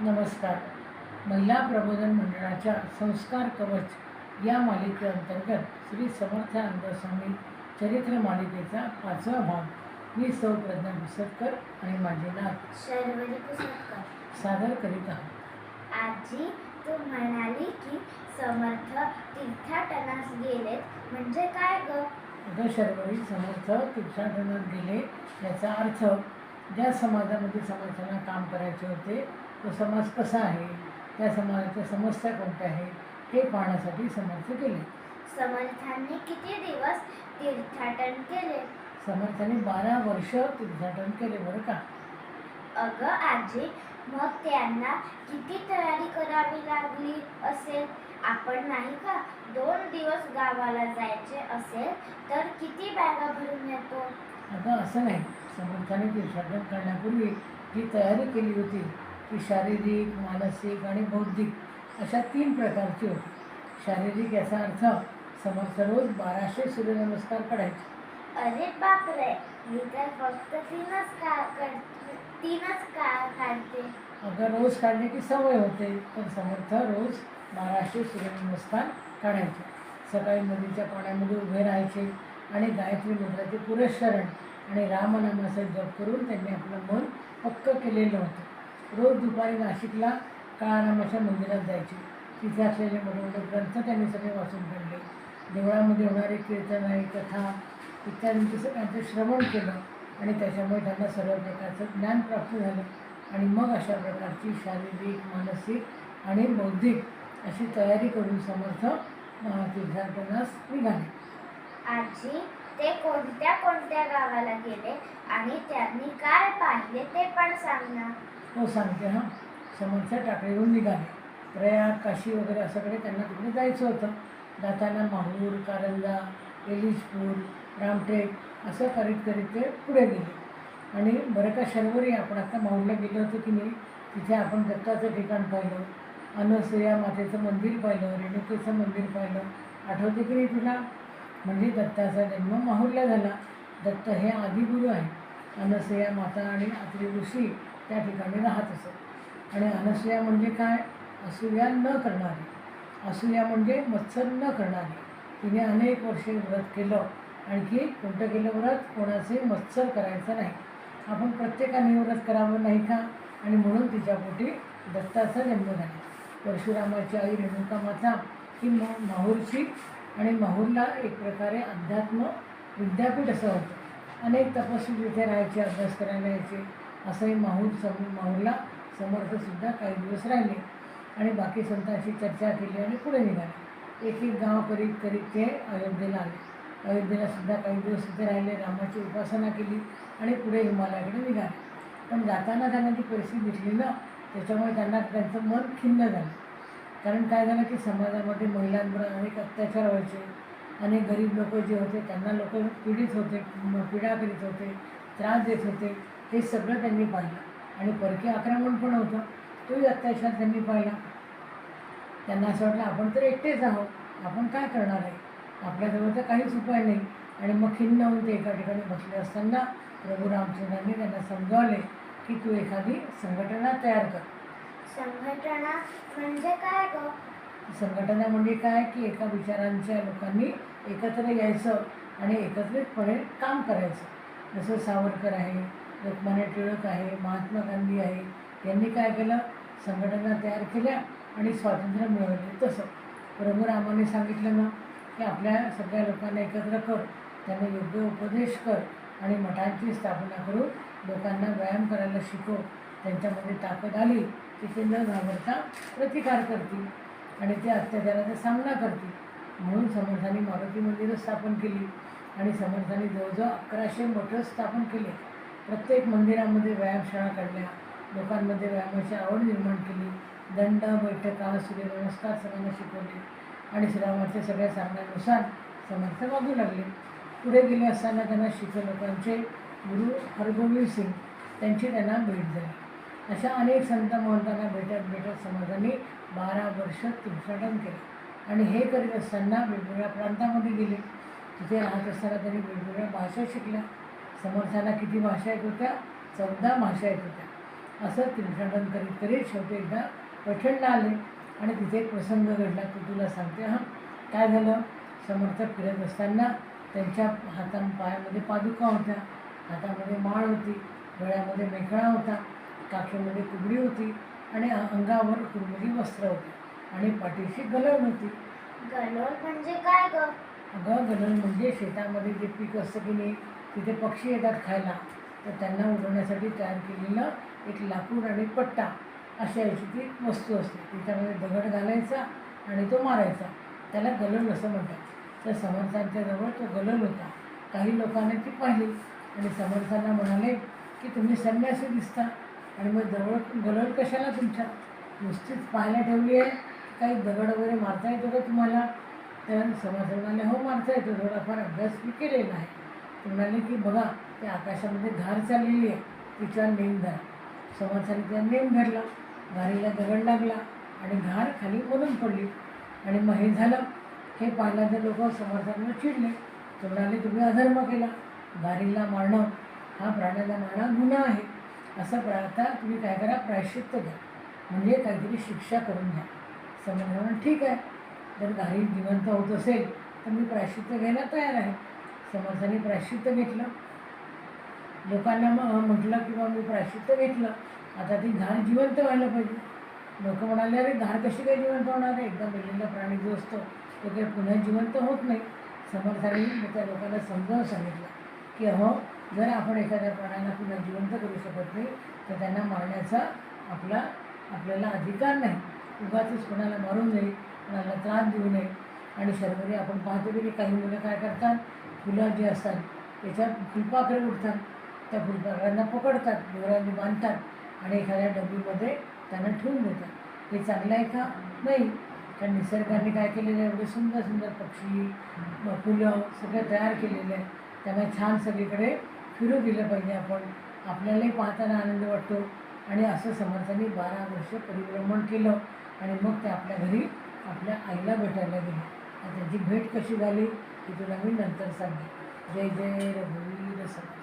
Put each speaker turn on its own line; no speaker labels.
नमस्कार. महिला प्रबोधन मंडळाच्या संस्कार कवच या मालिकेअंतर्गत श्री समर्थानंद स्वामी चरित्र मालिकेचा पाचवा भाग. मी सौ प्रज्ञा पुसटकर आणि माझे नाव
शर्वरी पुसटकर
सादर करीत आहोत.
आजी तू म्हणाली की समर्थ तीर्थाटनास गेलेत. म्हणजे काय ग?
अगं शर्वरी समर्थ तीर्थाटनात गेले याचा अर्थ ज्या समाजामध्ये समर्थांना काम करायचे होते तो समाज कसा आहे? त्या समाजाच्या समस्या कोणत्या आहेत? हे पाहण्यासाठी समर्थ गेले
समर्थांनी किती दिवस तीर्थाटन केले?
समर्थांनी बारा वर्ष तीर्थाटन केले बरं का?
अगं आजी मग त्यांना किती तयारी करावी लागली असेल? आपण नाही का दोन दिवस गावाला जायचे असेल तर किती बॅगा भरून येतो
आता असं नाही. समर्थाने तीर्थाटन करण्यापूर्वी जी तयारी केली होती ती शारीरिक मानसिक आणि बौद्धिक अशा तीन प्रकारची होती. शारीरिक याचा अर्थ समर्थ रोज बाराशे सूर्यनमस्कार काढायचे
अरे बापरे मी तर फक्त तीनच का कर तीनच का काढते?
अगं रोज काढण्याची सवय होते पण समर्थ रोज बाराशे सूर्यनमस्कार काढायचे. सकाळी नदीच्या पाण्यामध्ये उभे राहायचे आणि गायत्री मंत्राचे पुरस्चरण आणि रामनामाचा जप करून त्यांनी आपलं मन पक्क केलेलं होतं. रोज दुपारी नाशिकला काळारामाच्या मंदिरात जायचे. तिथे असलेले मोठे ग्रंथ त्यांनी सगळे वाचून काढले. देवळामध्ये होणारे कीर्तन आहे कथा इत्यादींचं सगळ्यांचं श्रवण केलं आणि त्याच्यामुळे त्यांना सर्व प्रकारचं ज्ञान प्राप्त झालं. आणि मग अशा प्रकारची शारीरिक मानसिक आणि बौद्धिक अशी तयारी करून समर्थ तीर्थाटनास निघाले.
आजी ते कोणत्या कोणत्या गावाला गेले आणि त्यांनी काय पाहिले ते पण सांग तो
हो सांगते हां. समर्थ टाकळीहून निघाले. प्रयाग काशी वगैरे असंकडे त्यांना तिकडे जायचं होतं. जाताना माहूर कारंजा एलिजपूर रामटेक असं करीत करीत ते पुढे गेले. आणि बरं का शर्वरी आपण आता माहूरला गेलो होतो की नाही तिथे आपण दत्ताचं ठिकाण पाहिलं. अनसुया मातेचं मंदिर पाहिलं रेणुकेचं मंदिर पाहिलं. आठवते की नाही तुला? म्हणजे दत्ताचा जन्म माहूरला झाला. दत्त हे आदिगुरू आहे अनसुया माता आणि अत्रि ऋषी त्या ठिकाणी राहत असत. आणि अनसूया म्हणजे काय? असूया न करणारी. असूया म्हणजे मत्सर न करणारी. तिने अनेक वर्षे व्रत केलं. आणखी कोणतं केलं व्रत? कोणाचे मत्सर करायचं नाही. आपण प्रत्येकाने व्रत करावं नाही का? आणि म्हणून तिच्या पोटी दत्ताचा जन्म झाला. परशुरामाची आई रेणुका माता ही म माहूरची आणि माहूरला एक प्रकारे अध्यात्म विद्यापीठ असं होतं. अनेक तपस्वी तिथे राहायचे अभ्यास करायला यायचे. असंही माहूर सम माहूरला समर्थसुद्धा काही दिवस राहिले. आणि बाकी संतांशी चर्चा केली आणि पुढे निघाले. एक एक गाव करीत करीत ते अयोध्येला आले. अयोध्येलासुद्धा काही दिवस तिथे राहिले रामाची उपासना केली आणि पुढे हिमालयाकडे निघाले. पण जाताना त्यांना ती परिस्थिती दिसली ना त्याच्यामुळे त्यांना त्यांचं मन खिन्न झालं. कारण काय झालं की समाजामध्ये महिलांवर अनेक अत्याचार व्हायचे. अनेक गरीब लोक जे होते त्यांना लोक पीडित होते पीडा करीत होते त्रास देत होते. हे सगळं त्यांनी पाहिलं. आणि परकीय आक्रमण पण होतं. तोही अत्याचार त्यांनी पाहिला. त्यांना असं वाटलं आपण तर एकटेच आहोत. आपण काय करणार आहे? आपल्याजवळ तर काहीच उपाय नाही. आणि मग खिन्न होऊन ते एका ठिकाणी बसले असताना प्रभू रामचंद्रांनी त्यांना समजावले की तू एखादी संघटना तयार कर.
संघटना म्हणजे काय ग?
संघटना म्हणजे काय? की एका विचारांच्या लोकांनी एकत्र यायचं आणि एकत्रितपणे काम करायचं. जसं सावरकर आहे लोकमान्य टिळक आहे महात्मा गांधी आहे यांनी काय केलं? संघटना तयार केल्या आणि स्वातंत्र्य मिळवले. तसं प्रभू रामाने सांगितलं ना की आपल्या सगळ्या लोकांना एकत्र कर त्यांना योग्य उपदेश कर आणि मठांची स्थापना करून लोकांना व्यायाम करायला शिकव. त्यांच्यामध्ये ताकद आली की ते न घाबरता प्रतिकार करतील आणि ते अत्याचाराचा सामना करतील. म्हणून समर्थांनी मारुती मंदिरं स्थापन केली आणि समर्थांनी जवळजवळ अकराशे मठं स्थापन केले. प्रत्येक मंदिरामध्ये व्यायामशाळा काढल्या. लोकांमध्ये व्यायामाची आवड निर्माण केली. दंड बैठका सूर्यनमस्कार सगळ्यांना शिकवले. आणि श्रीरामाच्या सगळ्या सांगण्यानुसार समर्थ वागू लागले. पुढे गेले असताना त्यांना शिख लोकांचे गुरु हरगोविंद सिंग त्यांची त्यांना भेट झाली. अशा अनेक संत महंतांना भेटत भेटत समाजाने बारा वर्ष तीर्थाटन केलं. आणि हे करीत असताना वेगवेगळ्या प्रांतामध्ये गेले. तिथे राहत असताना त्यांनी वेगवेगळ्या भाषा शिकल्या. समर्थांना किती भाषा येत होत्या? चौदा भाषा येत होत्या. असं तीर्थाटन करीत करीत शेवटी एकदा पैठणला आले आणि तिथे एक प्रसंग घडला. तो तुला सांगते हां. काय झालं? समर्थ फिरत असताना त्यांच्या हाता पायामध्ये पादुका होत्या. हातामध्ये माळ होती. गळ्यामध्ये मेखळा होता. काखेमध्ये कुबडी होती. आणि अंगावर कुरमुरी वस्त्र होती. आणि पाठीशी गलण होती.
गलोल म्हणजे काय ग?
अगं गलण म्हणजे शेतामध्ये जे पीक असतं की नाही तिथे पक्षी येतात खायला तर त्यांना उडवण्यासाठी तयार केलेलं एक लाकूड आणि पट्टा अशा याची ती वस्तू असते. त्याच्यामध्ये दगड घालायचा आणि तो मारायचा. त्याला गलल असं म्हणतात. तर समर्थांच्या जवळ तो गलल होता. काही लोकांनी ती पाहिली आणि समर्थांना म्हणाले की तुम्ही संन्यासी दिसता आणि मग जवळ गलण कशाला तुमच्या? नुसतीच पाहायला ठेवली आहे. काही दगड वगैरे मारता येतो का तुम्हाला? तर समर्थ म्हणाले हो मारता येतो. थोडाफार अभ्यास मी केलेला आहे. ते म्हणाले की बघा त्या आकाशामध्ये घार चाललेली आहे. तिचा नेम धरा. समाजाने त्या नेम धरला. घारीला दगड लागला आणि घार खाली मरून पडली. आणि मग हे झालं. हे पाहिल्यानंतर लोक समर्थांना चिडले. ते म्हणाले तुम्ही अधर्म केला. घारीला मारणं हा प्राण्याला मारणं गुन्हा आहे. असं प्रा आता तुम्ही काय करा प्रायश्चित्त द्या म्हणजे काहीतरी शिक्षा करून घ्या. समर्थ ठीक आहे. जर घारी जिवंत होत असेल तर मी प्रायश्चित्त घ्यायला तयार आहे. समाजाने प्रायश्चित्त घेतलं. लोकांना मग म्हटलं बा मी प्रायश्चित्त घेतलं. आता ती घार जिवंत व्हायला पाहिजे. लोक म्हणाले अरे घार कशी काय जिवंत होणार आहे? एकदा मेलेला प्राणी जो असतो तो काही पुन्हा जिवंत होत नाही. समर्थाने त्या लोकांना समजावून सांगितलं की अहो जर आपण एखाद्या प्राण्याला पुन्हा जिवंत करू शकत नाही तर त्यांना मारण्याचा आपला आपल्याला अधिकार नाही. उगाचच कोणाला मारून नये कोणाला त्रास देऊ नये. आणि सर्वरी आपण पाहतो की काही मुलं काय करतात? फुलं जी असतात त्याच्यात फुलपाखरे उठतात त्या फुलपाखरांना पकडतात दोऱ्यांनी बांधतात आणि एखाद्या डबीमध्ये त्यांना ठेवून देतात. हे चांगलं आहे का? नाही. कारण निसर्गाने काय केलेलं आहे? एवढे सुंदर सुंदर पक्षी फुलं सगळं तयार केलेलं आहे. त्यांना छान सगळीकडे फिरू दिलं पाहिजे आपण. आपल्यालाही पाहताना आनंद वाटतो. आणि असं समर्थांनी बारा वर्ष परिभ्रमण केलं आणि मग ते आपल्या घरी आपल्या आईला भेटायला गेले. आणि भेट कशी झाली? ती तुला मी नंतर सांगेन जय जय रघुवीर समर्थ